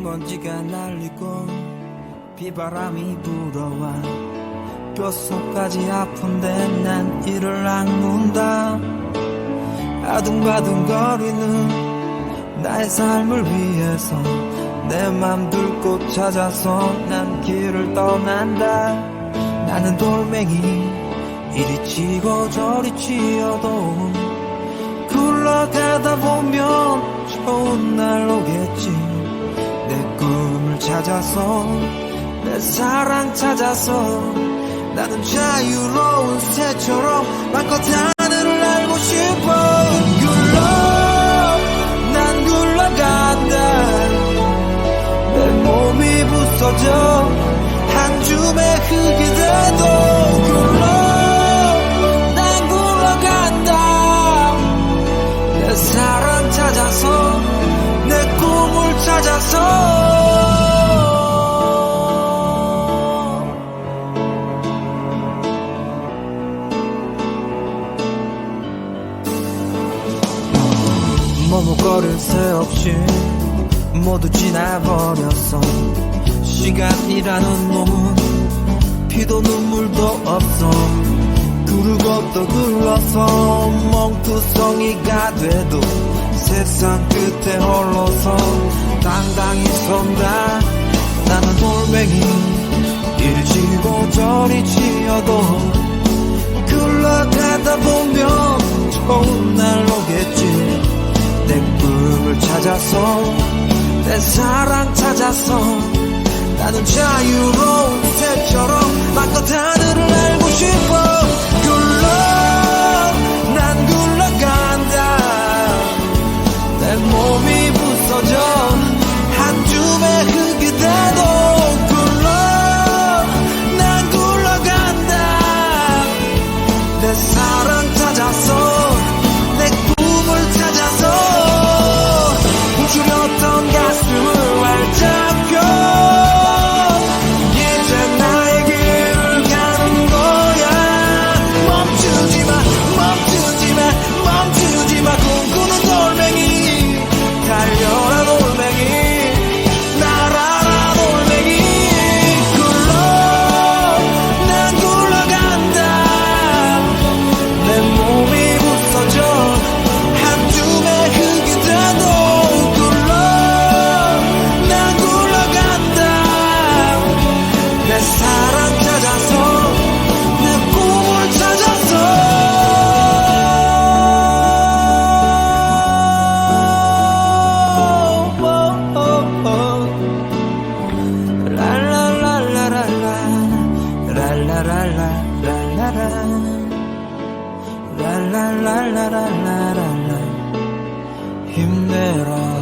미세먼지가 날리고 비바람이 불어와 뼛속까지 아픈데 난 이를 악문다. 아둥바둥 거리는 나의 삶을 위해서 내 맘 들고 찾아서 난 길을 떠난다. 나는 돌멩이 이리 치고 저리 치어도 굴러가다 보면 좋은 날 오겠지 찾아서 내 사랑 찾아서 나는 자유로운 새처럼 마껏 하늘을 날고 싶어. 굴러 난 굴러간다. 내 몸이 부서져 한 줌의 흙이 돼도 머뭇거릴 새 없이 모두 지나버렸어 시간이라는 놈은 피도 눈물도 없어. 구르고 또 굴러서 멍투성이가 돼도 세상 끝에 홀로서 당당히 선다. 나는 돌멩이 이리 지고 저리 치어도 찾아서 내 사랑 찾아서 나는 자유로운 새처럼 마껏 하늘을 날고 싶어. 굴러 난 굴러간다. 내 몸이 부서져 랄랄랄라랄라랄라 힘내라